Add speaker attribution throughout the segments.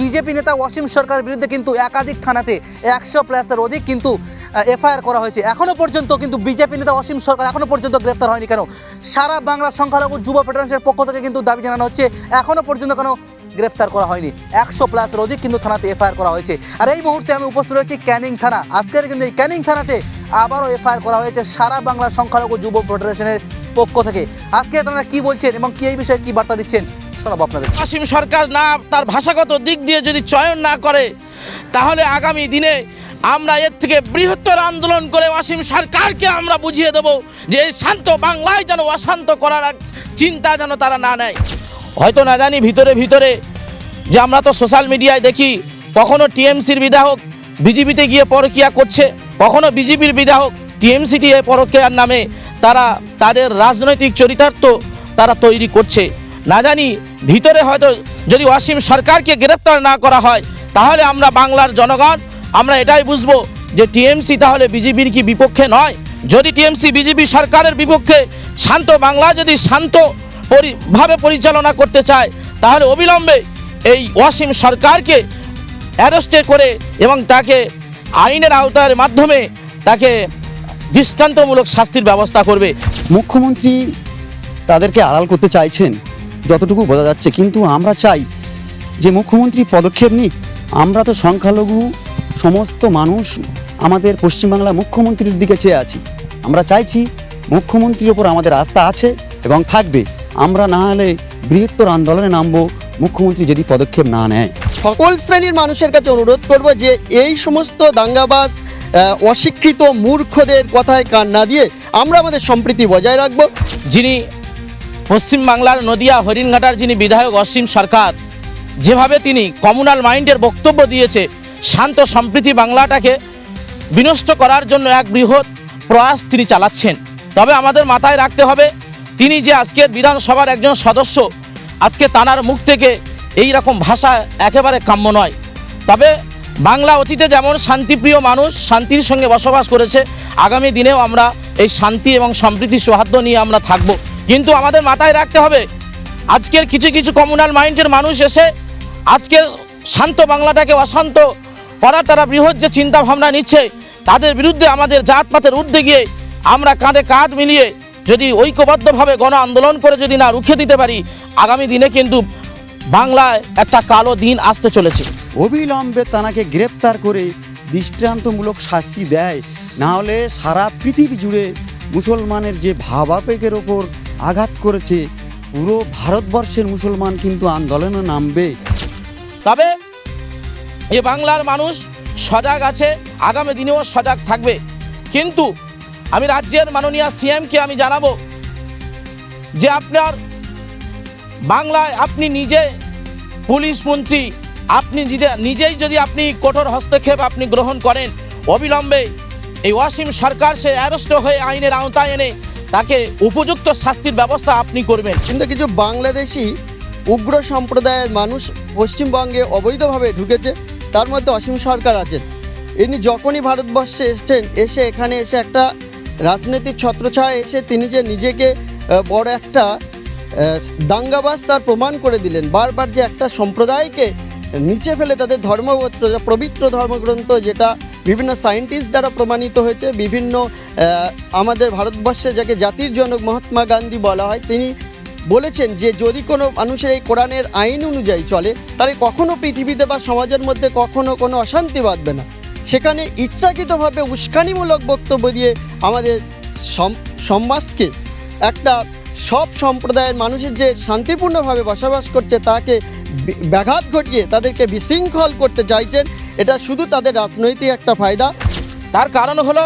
Speaker 1: BJP নেতা অসীম সরকারের বিরুদ্ধে কিন্তু একাধিক থানাতে একশো প্লাসের অধিক কিন্তু এফআইআর করা হয়েছে। এখনও পর্যন্ত কিন্তু বিজেপি নেতা অসীম সরকার এখনও পর্যন্ত গ্রেফতার হয়নি কেন? সারা বাংলা সংখ্যালঘু যুব ফেডারেশনের পক্ষ থেকে কিন্তু দাবি জানানো হচ্ছে এখনও পর্যন্ত কেন গ্রেফতার করা হয়নি? একশো প্লাসের অধিক কিন্তু থানাতে এফআইআর করা হয়েছে। আর এই মুহূর্তে আমি উপস্থিত রয়েছি ক্যানিং থানা। আজকের কিন্তু এই ক্যানিং থানাতে আবারও এফআইআর করা হয়েছে সারা বাংলা সংখ্যালঘু যুব ফেডারেশনের পক্ষ থেকে। আজকে তারা কি বলছেন এবং কি এই বিষয়ে কি বার্তা দিচ্ছেন?
Speaker 2: অসীম সরকার না, তার ভাষাগত দিক দিয়ে যদি চয়ন না করে, তাহলে আগামী দিনে আমরা এর থেকে বৃহত্তর আন্দোলন করে অসীম সরকারকে আমরা বুঝিয়ে দেব যে এই শান্ত বাংলায় যেন অশান্ত করার চিন্তা যেন তারা না নেয়। হয়তো না জানি ভিতরে ভিতরে যে আমরা তো সোশ্যাল মিডিয়ায় দেখি, কখনো টিএমসির বিধায়ক বিজেপিতে গিয়ে পরকিয়া করছে, কখনো বিজেপির বিধায়ক টিএমসিটি পরকিয়ার নামে তারা তাদের রাজনৈতিক চরিতার্থ তারা তৈরি করছে। না জানি, ভিতরে হয়তো যদি অসীম সরকারকে গ্রেপ্তার না করা হয়, তাহলে আমরা বাংলার জনগণ, আমরা এটাই বুঝব যে টিএমসি তাহলে বিজেপির কি বিপক্ষে নয়। যদি টিএমসি বিজেপি সরকারের বিপক্ষে শান্ত বাংলা যদি শান্ত ভাবে পরিচালনা করতে চায়, তাহলে অবিলম্বে এই অসীম সরকারকে অ্যারেস্টে করে এবং তাকে আইনের আওতার মাধ্যমে তাকে দৃষ্টান্তমূলক শাস্তির ব্যবস্থা করবে।
Speaker 3: মুখ্যমন্ত্রী তাদেরকে আড়াল করতে চাইছেন। যতটুকু বোঝা যাচ্ছে কিন্তু আমরা চাই যে মুখ্যমন্ত্রী পদক্ষেপ নিক। আমরা তো সংখ্যালঘু সমস্ত মানুষ আমাদের পশ্চিমবাংলা মুখ্যমন্ত্রীর দিকে চেয়ে আছি। আমরা চাইছি মুখ্যমন্ত্রীর ওপর আমাদের আস্থা আছে এবং থাকবে। আমরা না হলে বৃহত্তর আন্দোলনে নামবো মুখ্যমন্ত্রী যদি পদক্ষেপ না নেয়।
Speaker 4: সকল শ্রেণির মানুষের কাছে অনুরোধ করব যে এই সমস্ত দাঙ্গাবাজ অশিক্ষিত মূর্খদের কথায় কান না দিয়ে আমরা আমাদের সম্প্রীতি বজায় রাখব।
Speaker 2: যিনি পশ্চিমবাংলার নদিয়া, হরিণঘাটার যিনি বিধায়ক অসীম সরকার, যেভাবে তিনি কমিউনাল মাইন্ডের বক্তব্য দিয়েছে, শান্ত সম্প্রীতি বাংলাটাকে বিনষ্ট করার জন্য এক বৃহৎ প্রয়াস তিনি চালাচ্ছেন। তবে আমাদের মাথায় রাখতে হবে, তিনি যে আজকের বিধানসভার একজন সদস্য, আজকে তানার মুখ থেকে এই রকম ভাষা একেবারে কাম্য নয়। তবে বাংলা অতীতে যেমন শান্তিপ্রিয় মানুষ শান্তির সঙ্গে বসবাস করেছে, আগামী দিনেও আমরা এই শান্তি এবং সম্প্রীতি সৌহার্দ্য নিয়ে আমরা থাকব। কিন্তু আমাদের মাথায় রাখতে হবে, আজকের কিছু কিছু কমিউনাল মাইন্ডের মানুষ এসে আজকের শান্ত বাংলাটাকে অশান্ত করার তারা বৃহৎ যে চিন্তা ভাবনা নিচ্ছে, তাদের বিরুদ্ধে আমাদের জাত জাতপাতের ঊর্ধ্বে গিয়ে আমরা কাঁধে কাঁধ মিলিয়ে যদি ঐক্যবদ্ধভাবে গণ আন্দোলন করে যদি না রুখে দিতে পারি, আগামী দিনে কিন্তু বাংলায় একটা কালো দিন আসতে চলেছে।
Speaker 3: অবিলম্বে তানাকে গ্রেপ্তার করে দৃষ্টান্তমূলক শাস্তি দেয়, না হলে সারা পৃথিবী জুড়ে মুসলমানের যে ভাবাবেগের ওপর আঘাত করেছে। পুরো ভারতবর্ষের মুসলমান কিন্তু আন্দোলনে নামবে।
Speaker 2: তবে এ বাংলার মানুষ সজাগ আছে, আগামী দিনেও সজাগ থাকবে। কিন্তু আমি রাজ্যের মাননীয় সিএমকে আমি জানাব যে আপনার বাংলায় আপনি নিজে পুলিশ মন্ত্রী, আপনি নিজেই যদি আপনি কঠোর হস্তক্ষেপ আপনি গ্রহণ করেন, অবিলম্বে এই অসীম সরকার সে অ্যারেস্ট হয়ে আইনের আওতায় এনে তাকে উপযুক্ত শাস্তির ব্যবস্থা আপনি করবেন।
Speaker 4: কিন্তু কিছু বাংলাদেশি উগ্র সম্প্রদায়ের মানুষ পশ্চিমবঙ্গে অবৈধভাবে ঢুকেছে তার মধ্যে অসীম সরকার আছেন। ইনি যখনই ভারতবর্ষে এসছেন এসে এখানে এসে একটা রাজনৈতিক ছত্রছায়া এসে তিনি যে নিজেকে বড় একটা আহ, দাঙ্গাবাজ তার প্রমাণ করে দিলেন। বারবার যে একটা সম্প্রদায়কে নিচে ফেলে তাদের ধর্মগ্রন্থ পবিত্র ধর্মগ্রন্থ যেটা বিভিন্ন সায়েন্টিস্ট দ্বারা প্রমাণিত হয়েছে, বিভিন্ন আমাদের ভারতবর্ষে যাকে জাতির জনক মহাত্মা গান্ধী বলা হয়, তিনি বলেছেন যে যদি কোনো মানুষের এই কোরআনের আইন অনুযায়ী চলে, তাহলে কখনো পৃথিবীতে বা সমাজের মধ্যে কখনো কোনো অশান্তি বাঁধবে না। সেখানে ইচ্ছাকৃতভাবে উস্কানিমূলক বক্তব্য দিয়ে আমাদের সম- সমাজকে একটা সব সম্প্রদায়ের মানুষের যে শান্তিপূর্ণভাবে বসবাস করছে, তাকে ব্যাঘাত ঘটিয়ে তাদেরকে বিশৃঙ্খল করতে চাইছেন, এটা শুধু তাদের রাজনৈতিক একটা ফায়দা।
Speaker 2: তার কারণ হলো,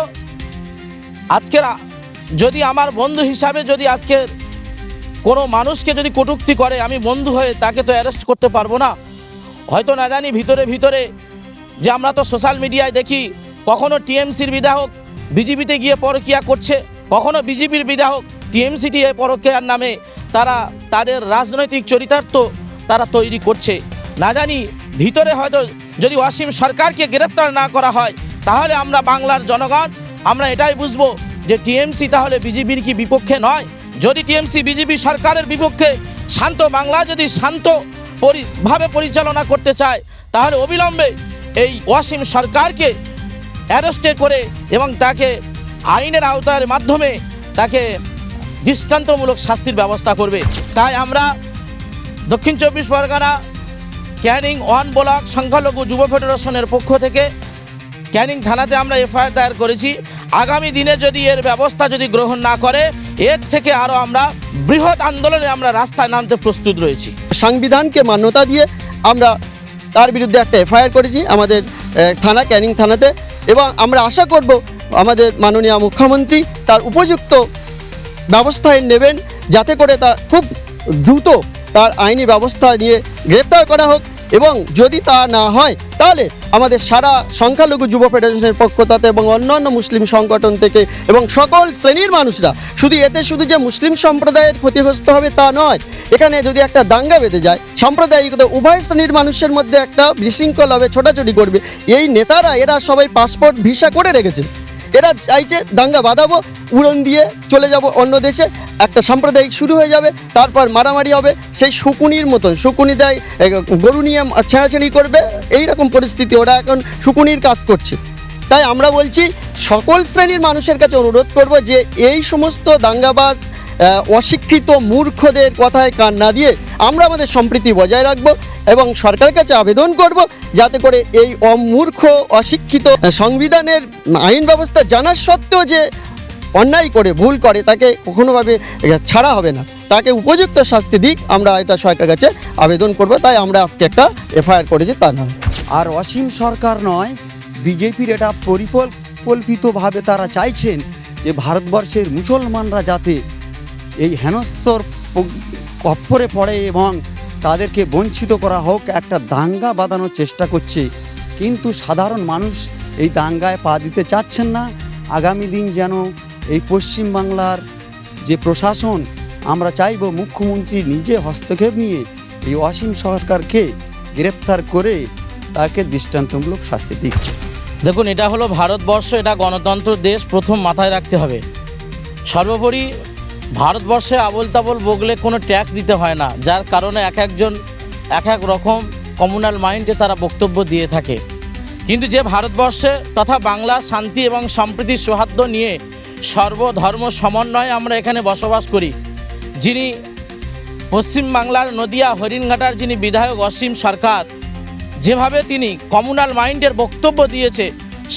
Speaker 2: আজকের যদি আমার বন্ধু হিসাবে যদি আজকের কোনো মানুষকে যদি কটূক্তি করে, আমি বন্ধু হয়ে তাকে তো অ্যারেস্ট করতে পারব না। হয়তো না জানি ভিতরে ভিতরে যে আমরা তো সোশ্যাল মিডিয়ায় দেখি, কখনো টিএমসির বিধায়ক বিজেপিতে গিয়ে পরকিয়া করছে, কখনো বিজেপির বিধায়ক টিএমসিটি পরকিয়ার নামে তারা তাদের রাজনৈতিক চরিতার্থ তারা তৈরি করছে। না জানি ভিতরে হয়তো যদি অসীম সরকারকে গ্রেপ্তার না করা হয়, তাহলে আমরা বাংলার জনগণ, আমরা এটাই বুঝব যে টিএমসি তাহলে বিজেপির কি বিপক্ষে নয়। যদি টিএমসি বিজেপি সরকারের বিপক্ষে শান্ত বাংলা যদি শান্ত পরি- ভাবে পরিচালনা করতে চায়, তাহলে অবিলম্বে এই ওয়াসিম সরকারকে অ্যারেস্টে করে এবং তাকে আইনের আওতার মাধ্যমে তাকে দৃষ্টান্তমূলক শাস্তির ব্যবস্থা করবে। তাই আমরা দক্ষিণ চব্বিশ পরগনা ক্যানিং ওয়ান ব্লক সংখ্যালঘু যুব ফেডারেশনের পক্ষ থেকে ক্যানিং থানাতে আমরা এফআইআর দায়ের করেছি। আগামী দিনে যদি এর ব্যবস্থা যদি গ্রহণ না করে, এর থেকে আরও আমরা বৃহৎ আন্দোলনে আমরা রাস্তায় নামতে প্রস্তুত রয়েছি।
Speaker 4: সংবিধানকে মান্যতা দিয়ে আমরা তার বিরুদ্ধে একটা এফআইআর করেছি আমাদের থানা, ক্যানিং থানাতে। এবং আমরা আশা করব আমাদের মাননীয় মুখ্যমন্ত্রী তার উপযুক্ত ব্যবস্থায় নেবেন যাতে করে তার খুব দ্রুত তার আইনি ব্যবস্থা নিয়ে গ্রেপ্তার করা হোক এবং যদি তা না হয়, তাহলে আমাদের সারা সংখ্যালঘু যুব ফেডারেশনের পক্ষ তাতে এবং অন্যান্য মুসলিম সংগঠন থেকে এবং সকল শ্রেণির মানুষরা, শুধু এতে শুধু যে মুসলিম সম্প্রদায়ের ক্ষতিগ্রস্ত হবে তা নয়, এখানে যদি একটা দাঙ্গা বেঁধে যায় সাম্প্রদায়িকতা উভয় শ্রেণির মানুষের মধ্যে একটা বিশৃঙ্খল হবে, ছোটাছুটি করবে, এই নেতারা, এরা সবাই পাসপোর্ট ভিসা করে রেখেছে। এরা চাইছে দাঙ্গা বাঁধাবো, উড়ন দিয়ে চলে যাব অন্য দেশে। একটা সাম্প্রদায়িক শুরু হয়ে যাবে, তারপর মারামারি হবে। সেই শকুনির মতন, শকুনি দেয় গরু নিয়ে ছেঁড়াছেড়ি করবে। এই রকম পরিস্থিতি, ওরা এখন শকুনির কাজ করছে। তাই আমরা বলছি, সকল শ্রেণির মানুষের কাছে অনুরোধ করব যে, এই সমস্ত দাঙ্গাবাজ অশিক্ষিত মূর্খদের কথায় কান না দিয়ে আমরা আমাদের সম্প্রীতি বজায় রাখব এবং সরকারের কাছে আবেদন করব যাতে করে এই অমূর্খ, অশিক্ষিত সংবিধানের আইন ব্যবস্থা জানার সত্ত্বেও যে অন্যায় করে, ভুল করে, তাকে কখনোভাবে ছাড়া হবে না। তাকে উপযুক্ত শাস্তি দিক, আমরা এটা সরকারের কাছে আবেদন করব, তাই আমরা আজকে একটা এফআইআর করেছি তার নামে
Speaker 3: আর অসীম সরকার নয়, বিজেপির এটা পরিকল্পিতভাবে তারা চাইছেন যে ভারতবর্ষের মুসলমানরা যাতে এই হেনস্তর কপ্পরে পড়ে এবং তাদেরকে বঞ্চিত করা হোক, একটা দাঙ্গা বাঁধানোর চেষ্টা করছে। কিন্তু সাধারণ মানুষ এই দাঙ্গায় পা দিতে চাচ্ছেন না। আগামী দিন যেন এই পশ্চিমবাংলার যে প্রশাসন, আমরা চাইব মুখ্যমন্ত্রী নিজে হস্তক্ষেপ নিয়ে এই অসীম সরকারকে গ্রেপ্তার করে তাকে দৃষ্টান্তমূলক শাস্তি দিচ্ছে
Speaker 2: দেখুন, এটা হলো ভারতবর্ষ, এটা গণতন্ত্র দেশ, প্রথম মাথায় রাখতে হবে। সর্বোপরি ভারতবর্ষে আবল তাবল বগলে কোনো ট্যাক্স দিতে হয় না, যার কারণে এক একজন, এক এক রকম কমিউনাল মাইন্ডে তারা বক্তব্য দিয়ে থাকে। কিন্তু যে ভারতবর্ষে তথা বাংলা শান্তি এবং সম্প্রীতির সৌহার্দ্য নিয়ে সর্বধর্ম সমন্বয়ে আমরা এখানে বসবাস করি, যিনি পশ্চিমবাংলার নদিয়া হরিণঘাটার যিনি বিধায়ক অসীম সরকার, যেভাবে তিনি কমিউনাল মাইন্ডের বক্তব্য দিয়েছে,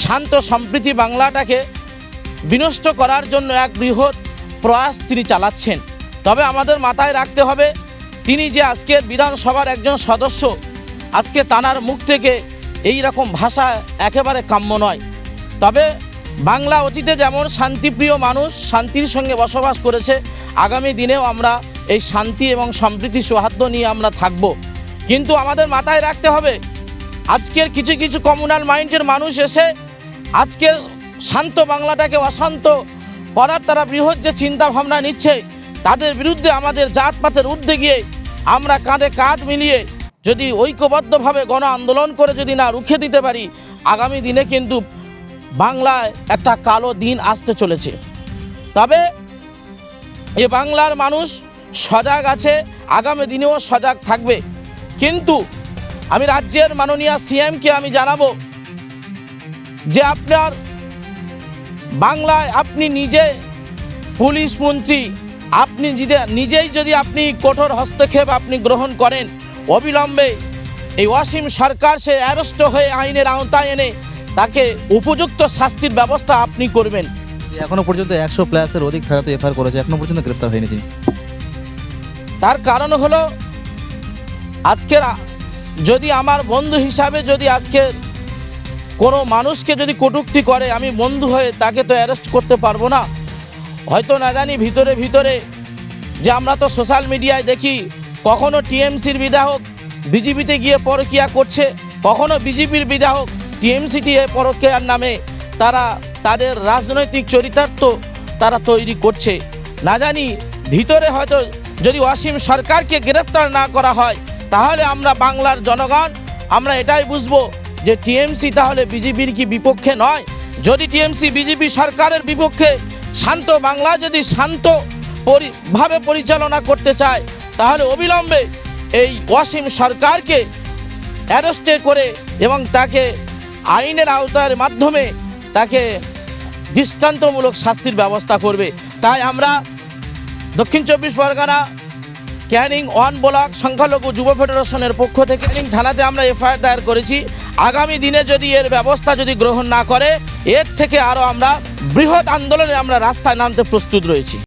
Speaker 2: শান্ত সম্প্রীতি বাংলাটাকে বিনষ্ট করার জন্য এক বৃহৎ প্রয়াস তিনি চালাচ্ছেন। তবে আমাদের মাথায় রাখতে হবে, তিনি যে আজকের বিধানসভার একজন সদস্য, আজকে তানার মুখ থেকে এই রকম ভাষা একেবারে কাম্য নয়। তবে বাংলা অতীতে যেমন শান্তিপ্রিয় মানুষ শান্তির সঙ্গে বসবাস করেছে, আগামী দিনেও আমরা এই শান্তি এবং সম্প্রীতি সৌহার্দ্য নিয়ে আমরা থাকব। কিন্তু আমাদের মাথায় রাখতে হবে, আজকের কিছু কিছু কমিউনাল মাইন্ডের মানুষ এসে আজকের শান্ত বাংলাটাকে অশান্ত করার তারা বৃহৎ যে চিন্তা ভাবনা নিচ্ছে, তাদের বিরুদ্ধে আমাদের জাতপাতের ঊর্ধ্বে গিয়ে আমরা কাঁধে কাঁধ মিলিয়ে যদি ঐক্যবদ্ধভাবে গণ আন্দোলন করে যদি না রুখে দিতে পারি, আগামী দিনে কিন্তু বাংলায় একটা কালো দিন আসতে চলেছে। তবে এ বাংলার মানুষ সজাগ আছে, আগামী দিনেও সজাগ থাকবে। কিন্তু আমি রাজ্যের মাননীয় সিএমকে আমি জানাব যে আপনার বাংলায় আপনি নিজে পুলিশ মন্ত্রী আপনি যদি- নিজেই যদি আপনি কঠোর হস্তক্ষেপ আপনি গ্রহণ করেন অবিলম্বে এই অসীম সরকার সে অ্যারেস্ট হয়ে আইনের আওতায় এনে তাকে উপযুক্ত শাস্তির ব্যবস্থা আপনি করবেন।
Speaker 1: এখনও পর্যন্ত একশো প্লাসের অধিক থাকা তো এফআইআর করেছে এখনও পর্যন্ত গ্রেপ্তার হয়নি তিনি।
Speaker 2: তার কারণ হলো আজকের যদি আমার বন্ধু হিসাবে যদি আজকে কোনো মানুষকে যদি কটূক্তি করে, আমি বন্ধু হয়ে তাকে তো অ্যারেস্ট করতে পারব না। হয়তো না জানি ভিতরে ভিতরে যে আমরা তো সোশ্যাল মিডিয়ায় দেখি, কখনো টিএমসির বিধায়ক বিজেপিতে গিয়ে পরকিয়া করছে, কখনো বিজেপির বিধায়ক টিএমসিতে পরকিয়ার নামে তারা তাদের রাজনৈতিক চরিতার্থ তারা তৈরি করছে। না জানি ভিতরে হয়তো যদি অসীম সরকারকে গ্রেপ্তার না করা হয়, তাহলে আমরা বাংলার জনগণ, আমরা এটাই বুঝব যে টিএমসি তাহলে বিজেপির কি বিপক্ষে নয়? যদি টিএমসি, বিজেপি সরকারের বিপক্ষে শান্ত বাংলা যদি শান্ত ভাবে পরিচালনা করতে চায়, তাহলে অবিলম্বে এই ওয়াসিম সরকারকে অ্যারেস্টে করে এবং তাকে আইনের আওতার মাধ্যমে তাকে দৃষ্টান্তমূলক শাস্তির ব্যবস্থা করবে। তাই আমরা দক্ষিণ চব্বিশ পরগনা ক্যানিং ওয়ান ব্লক সংখ্যালঘু যুব ফেডারেশনের পক্ষ থেকে ক্যানিং থানাতে আমরা এফআইআর দায়ের করেছি। আগামী দিনে যদি এর ব্যবস্থা যদি গ্রহণ না করে, এর থেকে আরও আমরা বৃহৎ আন্দোলনে আমরা রাস্তায় নামতে প্রস্তুত রয়েছি।